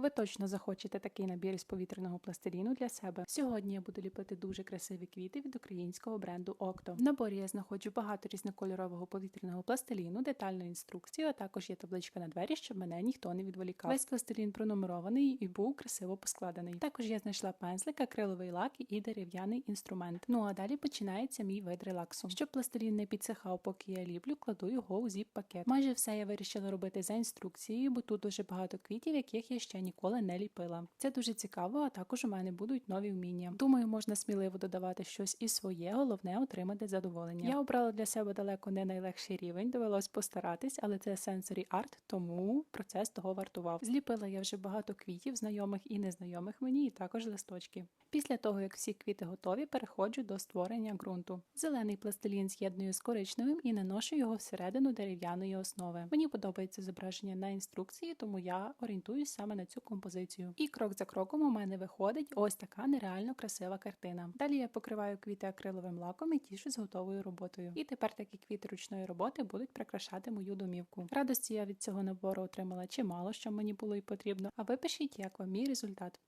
Ви точно захочете такий набір із повітряного пластиліну для себе. Сьогодні я буду ліпити дуже красиві квіти від українського бренду Окто. В наборі я знаходжу багато різнокольорового повітряного пластиліну, детальну інструкцію, а також є табличка на двері, щоб мене ніхто не відволікав. Весь пластилін пронумерований і був красиво поскладений. Також я знайшла пензлик, акриловий лак і дерев'яний інструмент. Ну а далі починається мій вид релаксу. Щоб пластилін не підсихав, поки я ліплю, кладу його у зіп-пакет. Майже все я вирішила робити за інструкцією, бо тут дуже багато квітів, яких я ще ніколи не ліпила. Це дуже цікаво, а також у мене будуть нові вміння. Думаю, можна сміливо додавати щось і своє, головне отримати задоволення. Я обрала для себе далеко не найлегший рівень, довелось постаратись, але це сенсорі арт, тому процес того вартував. Зліпила я вже багато квітів, знайомих і незнайомих мені, і також листочки. Після того, як всі квіти готові, переходжу до створення ґрунту. Зелений пластилін з'єдную з коричневим і наношу його всередину дерев'яної основи. Мені подобається зображення на інструкції, тому я орієнтуюсь саме на цю композицію. І крок за кроком у мене виходить ось така нереально красива картина. Далі я покриваю квіти акриловим лаком і тішусь готовою роботою. І тепер такі квіти ручної роботи будуть прикрашати мою домівку. Радості я від цього набору отримала чимало, що мені було і потрібно. А ви пишіть, як вам мій результат.